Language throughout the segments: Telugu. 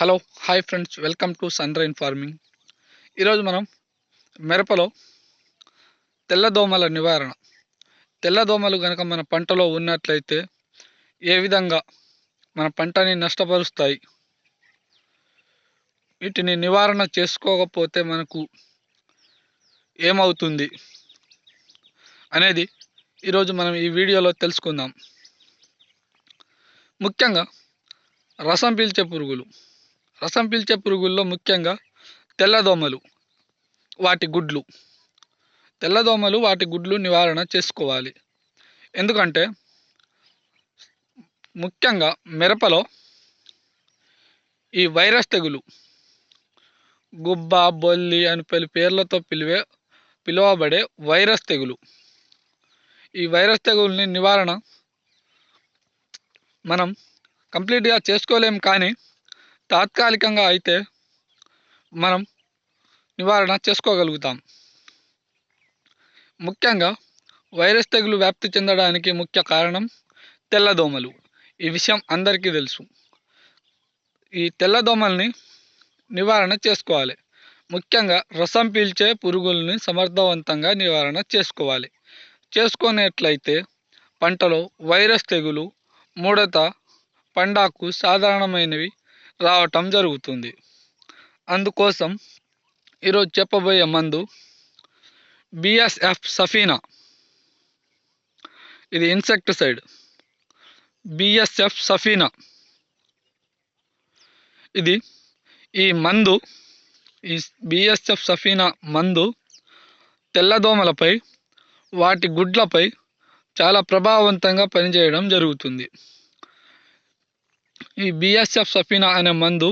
Hello hi friends welcome to Sunrain farming ఈరోజు మనం మిరపలో తెల్లదోమల నివారణ. తెల్లదోమలు కనుక మన పంటలో ఉన్నట్లయితే ఏ విధంగా మన పంటని నష్టపరుస్తాయి? వీటిని నివారణ చేసుకోకపోతే మనకు ఏమవుతుంది అనేది ఈరోజు మనం ఈ వీడియోలో తెలుసుకుందాం. ముఖ్యంగా రసం పీల్చే పురుగులు. రసం పీల్చే పురుగుల్లో ముఖ్యంగా తెల్లదోమలు వాటి గుడ్లు. తెల్లదోమలు వాటి గుడ్లు నివారణ చేసుకోవాలి. ఎందుకంటే ముఖ్యంగా మిరపలో ఈ వైరస్ తెగులు గుబ్బ బొల్లి అని పలు పేర్లతో పిలివే పిలువబడే వైరస్ తెగులు. ఈ వైరస్ తెగుల్ని నివారణ మనం కంప్లీట్గా చేసుకోలేం కానీ తాత్కాలికంగా అయితే మనం నివారణ చేసుకోగలుగుతాం. ముఖ్యంగా వైరస్ తెగులు వ్యాప్తి చెందడానికి ముఖ్య కారణం తెల్లదోమలు. ఈ విషయం అందరికీ తెలుసు. ఈ తెల్లదోమల్ని నివారణ చేసుకోవాలి. ముఖ్యంగా రసం పీల్చే పురుగుల్ని సమర్థవంతంగా నివారణ చేసుకోవాలి. చేసుకునేట్లయితే పంటలో వైరస్ తెగులు ముడత పండాకు సాధారణమైనవి రావటం జరుగుతుంది. అందుకోసం ఈరోజు చెప్పబోయే మందు బిఎస్ఎఫ్ సఫీనా. ఇది ఇన్సెక్టిసైడ్. బిఎస్ఎఫ్ సఫీనా. ఇది ఈ మందు ఈ బిఎస్ఎఫ్ సఫీనా మందు తెల్లదోమలపై వాటి గుడ్లపై చాలా ప్రభావవంతంగా పనిచేయడం జరుగుతుంది. ఈ బిఎస్ఎఫ్ సఫీనా అనే మందు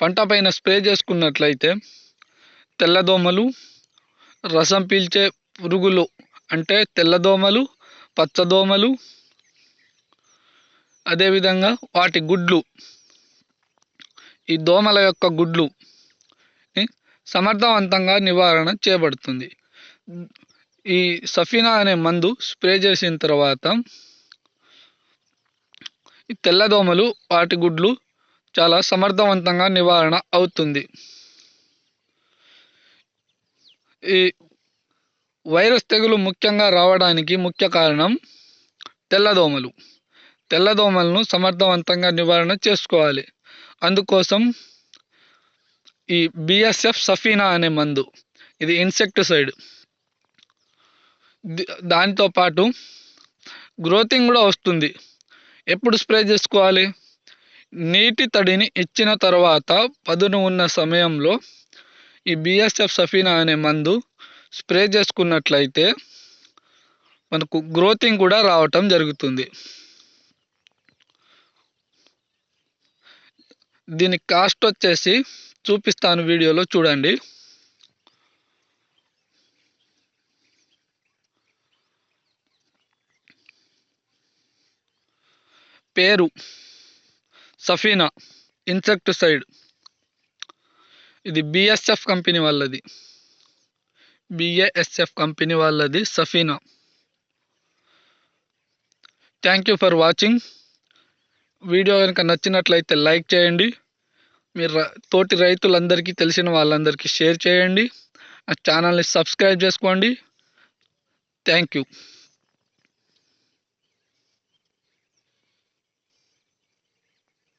పంట పైన స్ప్రే చేసుకున్నట్లయితే తెల్లదోమలు రసం పీల్చే పురుగులు అంటే తెల్లదోమలు పచ్చదోమలు అదేవిధంగా వాటి గుడ్లు ఈ దోమల యొక్క గుడ్లు సమర్థవంతంగా నివారణ చేయబడుతుంది. ఈ సఫీనా అనే మందు స్ప్రే చేసిన తర్వాత ఈ తెల్లదోమలు వాటి గుడ్లు చాలా సమర్థవంతంగా నివారణ అవుతుంది. ఈ వైరస్ తెగులు ముఖ్యంగా రావడానికి ముఖ్య కారణం తెల్లదోమలు తెల్లదోమలను సమర్థవంతంగా నివారణ చేసుకోవాలి. అందుకోసం ఈ బిఎస్ఎఫ్ సఫీనా అనే మందు ఇది ఇన్సెక్టిసైడ్. దానితో పాటు గ్రోతింగ్ కూడా వస్తుంది. ఎప్పుడు స్ప్రే చేసుకోవాలి? నీటి తడిని ఇచ్చిన తర్వాత పదును ఉన్న సమయంలో ఈ బిఎస్ఎఫ్ సఫీనా అనే మందు స్ప్రే చేసుకున్నట్లయితే మనకు గ్రోతింగ్ కూడా రావటం జరుగుతుంది. దీని కాస్ట్ వచ్చేసి చూపిస్తాను వీడియోలో చూడండి. పేరు సఫీనా ఇన్సెక్టిసైడ్. ఇది బిఎస్ఎఫ్ కంపెనీ వాళ్ళది. బిఏఎస్ఎఫ్ కంపెనీ వాళ్ళది Safina. Thank you for watching video కనుక నచ్చినట్లయితే లైక్ చేయండి. మీరు తోటి రైతులందరికీ తెలిసిన వాళ్ళందరికీ షేర్ చేయండి. ఆ ఛానల్ని సబ్స్క్రైబ్ చేసుకోండి. Thank you